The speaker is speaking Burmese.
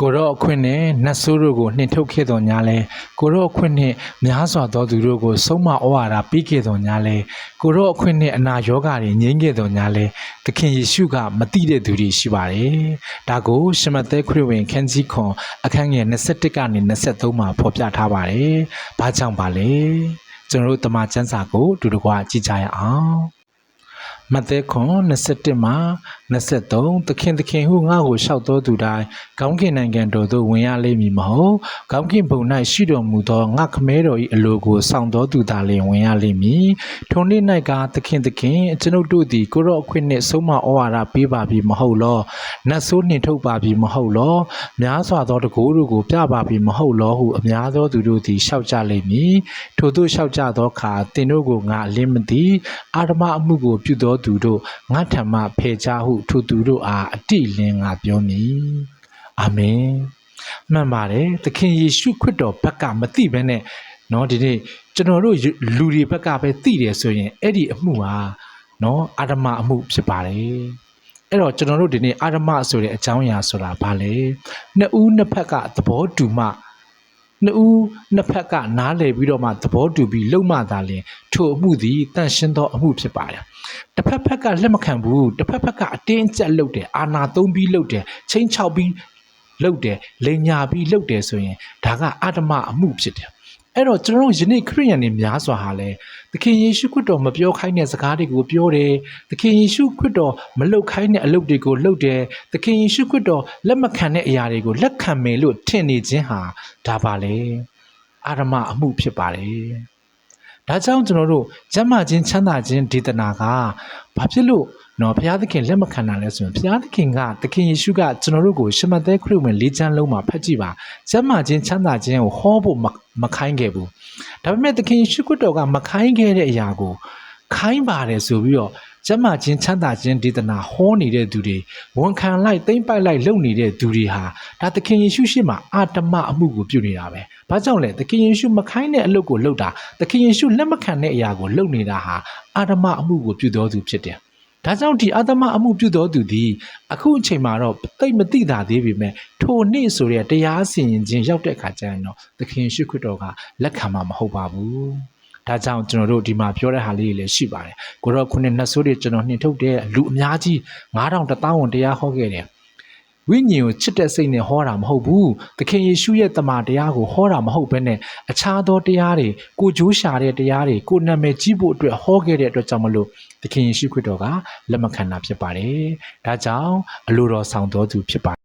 ကိုရောအခွင့်နှင့်နတ်ဆိုးတို့ကိုနှင်ထုတ်ခဲ့တော်ညာလဲကိုရောအခွင့်နှင့်များစွာသောသူတို့ကိုဆုံးမဩဝါဒပေးခဲ့တော်ညာလဲကိုရောအခွင့်နှင့်အနာရောဂါတွေငြိမ်းခဲ့တော်ညာလဲသခင်ယေရှုကမတိတဲ့သူတွေရှိပါတယ်ဒါကိုရှမသက်ခရစ်ဝင်ခန်းကြီးခွန်အခန်းငယ်21ကနေ23မှာဖော်ပြထားပါတယ်ဘာကြောင့်ပါလဲကျွန်တော်တို့တမန်ကျမ်းစာကိုအတူတကွကြည့်ကြရအောင် မဿဲခွန်21မှာ23သခင်သခင်ဟုငါ့ကိုလျှောက်တော်သူတိုင်းကောင်းကင်နိုင်ငံတော်သို့ဝင်ရလိမ့်မည်မဟုတ်ကောင်းကင်ဘုံ၌ရှိတော်မူသောငါခမဲတော်၏အလိုကိုစောင့်တော်သူသာလျှင်ဝင်ရလိမ့်မည်ထိုနေ့၌ကသခင်သခင်ကျွန်ုပ်တို့သည်ကိုရော့အခွင့်နှင့်ဆုံးမဩဝါဒပေးပါပြီမဟုတ်လောနတ်ဆိုးနှင်ထုတ်ပါပြီမဟုတ်လောများစွာသောတကူတို့ကိုပြပါပြီမဟုတ်လောဟုအများသောသူတို့သည်လျှောက်ကြလိမ့်မည်ထို့သို့လျှောက်ကြသောအခါသင်တို့ကိုငါအလင်းမသိအာဓမအမှုကိုပြုသောပြောသူတို့ငါထံမှဖယ်ချဟုထိုသူတို့အားအတိလင်းငါပြောမည်အာမင်မှန်ပါတယ်သခင်ယေရှုခရစ်တော်ဘက်ကမသိဘဲနဲ့နော်ဒီနေ့ကျွန်တော်တို့လူတွေဘက်ကပဲသိတယ်ဆိုရင်အဲ့ဒီအမှုဟာနော်အာဓမအမှုဖြစ်ပါတယ်အဲ့တော့ကျွန်တော်တို့ဒီနေ့အာဓမဆိုတဲ့အကြောင်းအရာဆိုတာဘာလဲနှစ်ဦးနှစ်ဖက်ကသဘောတူမှ နှစ်ဦးနှစ်ဖက်ကနားလည်ပြီးတော့မှသဘောတူပြီးလုံမှသာလျှင်ထိုအမှုသည်တန့်ရှင်းသောအမှုဖြစ်ပါတယ်တစ်ဖက်ဖက်ကလက်မခံဘူးတစ်ဖက်ဖက်ကအတင်းအကျပ်လုပ်တယ်အာနာသုံးပြီးလုပ်တယ်ချင်းချောက်ပြီးလုပ်တယ်လိန်ညာပြီးလုပ်တယ်ဆိုရင်ဒါကအဓမ္မအမှုဖြစ်တယ် အဲ့တော့ကျွန်တော်တို့ယနေ့ခရိယန်တွေများစွာဟာလဲသခင်ယေရှုခရစ်တော်မပြောခိုင်းတဲ့စကားတွေကိုပြောတယ်သခင်ယေရှုခရစ်တော်မလုပ်ခိုင်းတဲ့အလုပ်တွေကိုလုပ်တယ်သခင်ယေရှုခရစ်တော်လက်မခံတဲ့အရာတွေကိုလက်ခံမယ်လို့ထင်နေခြင်းဟာဒါပါလေအာရမအမှုဖြစ်ပါတယ် ဒါကြောင့်ကျွန်တော်တို့ကျမ်းမာခြင်းချမ်းသာခြင်းဒေသနာကဘာဖြစ်လို့နော်ဘုရားသခင်လက်မခံတာလဲဆိုရင်ဘုရားသခင်ကသခင်ယေရှုကကျွန်တော်တို့ကိုရှမသက်ခရစ်ဝင်၄ချမ်းလုံးမှာဖတ်ကြည့်ပါကျမ်းမာခြင်းချမ်းသာခြင်းကိုဟောဖို့မမခိုင်းခဲ့ဘူးဒါပေမဲ့သခင်ယေရှုခရစ်တော်ကမခိုင်းခဲ့တဲ့အရာကိုခိုင်းပါတယ်ဆိုပြီးတော့ကျမ်းမာခြင်းချမ်းသာခြင်းဒေသနာဟောနေတဲ့သူတွေဝန်ခံလိုက်သိမ့်ပိုက်လိုက်လုပ်နေတဲ့သူတွေဟာဒါသခင်ယေရှုရှေ့မှာအာတမအမှုကိုပြုနေတာပဲ။ ဘာကြောင့်လဲသခင်ယေရှုမခိုင်းတဲ့အလုပ်ကိုလုပ်တာသခင်ယေရှုလက်မခံတဲ့အရာကိုလုပ်နေတာဟာအာတမအမှုကိုပြုတော်သူဖြစ်တယ်။ဒါကြောင့်ဒီအာသမအမှုပြုတော်သူသည်အခုအချိန်မှာတော့သိမသိတာသေးပေမဲ့ထိုနေ့ဆိုတဲ့တရားစီရင်ခြင်းရောက်တဲ့အခါကျရင်တော့သခင်ရှုခရစ်တော်ကလက်ခံမှာမဟုတ်ပါဘူး။ဒါကြောင့်ကျွန်တော်တို့ဒီမှာပြောတဲ့ဟာလေးတွေလည်းရှိပါတယ်။ကိုတော့ခုနှစ်နှစ်ဆိုးတွေကျွန်တော်နှင်ထုတ်တဲ့လူအများကြီး9000တသောင်းဝန်တရားဟောခဲ့တယ်။ ဝိညာဉ်ကိုချစ်တဲ့စိတ်နဲ့ဟောတာမဟုတ်ဘူး။သခင်ယေရှုရဲ့တမန်တရားကိုဟောတာမဟုတ်ဘဲနဲ့အခြားသောတရားတွေကိုကြိုးရှာတဲ့တရားတွေကိုနာမည်ကြီးဖို့အတွက်ဟောခဲ့တဲ့အတွက်ကြောင့်မလို့သခင်ယေရှုခရစ်တော်ကလက်မခံတာဖြစ်ပါတယ်။ဒါကြောင့်အလိုတော်ဆောင်တော်သူဖြစ်ပါ